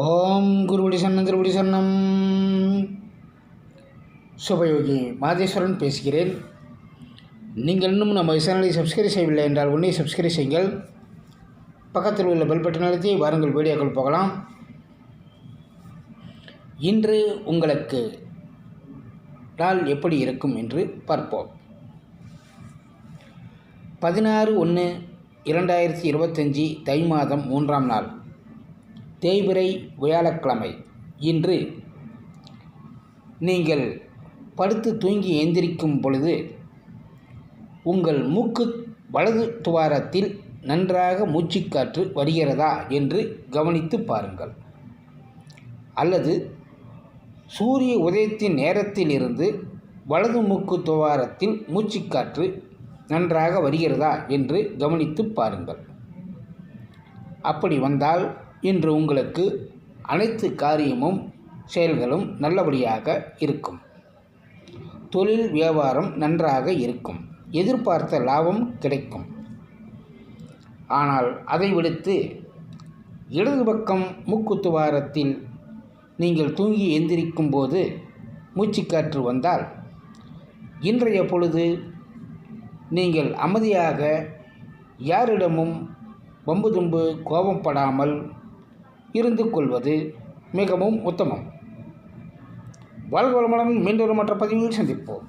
ஓம் குருபடி சன்னம் திருபடி சன்னம் சுபயோகி மாதேஸ்வரன் பேசுகிறேன். நீங்கள் இன்னும் நம்ம சேனலை சப்ஸ்கிரைப் செய்யவில்லை என்றால் உடனே சப்ஸ்கிரைப் செய்யுங்கள். பக்கத்தில் உள்ள பெல் பட்டன் அழுத்தி வாருங்கள் வீடியோக்கள் போகலாம். இன்று உங்களுக்கு நாள் எப்படி இருக்கும் என்று பார்ப்போம். பதினாறு ஒன்று இரண்டாயிரத்தி இருபத்தஞ்சி தை மாதம் மூன்றாம் நாள். தேய்பிறை வியாழக்கிழமை. இன்று நீங்கள் படுத்து தூங்கி எந்திரிக்கும் பொழுது உங்கள் மூக்கு வலது துவாரத்தில் நன்றாக மூச்சுக்காற்று வருகிறதா என்று கவனித்து பாருங்கள். அல்லது சூரிய உதயத்தின் நேரத்திலிருந்து வலது மூக்கு துவாரத்தில் மூச்சுக்காற்று நன்றாக வருகிறதா என்று கவனித்து பாருங்கள். அப்படி வந்தால் இன்று உங்களுக்கு அனைத்து காரியமும் செயல்களும் நல்லபடியாக இருக்கும். தொழில் வியாபாரம் நன்றாக இருக்கும். எதிர்பார்த்த லாபம் கிடைக்கும். ஆனால் அதை விடுத்து இடது பக்கம் மூக்குத்துவாரத்தில் நீங்கள் தூங்கி எந்திரிக்கும் போது மூச்சுக்காற்று வந்தால் இன்றைய பொழுது நீங்கள் அமைதியாக யாரிடமும் வம்பு தும்பு கோபப்படாமல் இருந்து கொள்வது மிகவும் உத்தமம். வாழ்க வளமுடன் மீண்டும் மற்ற பதிவில் சந்திப்போம்.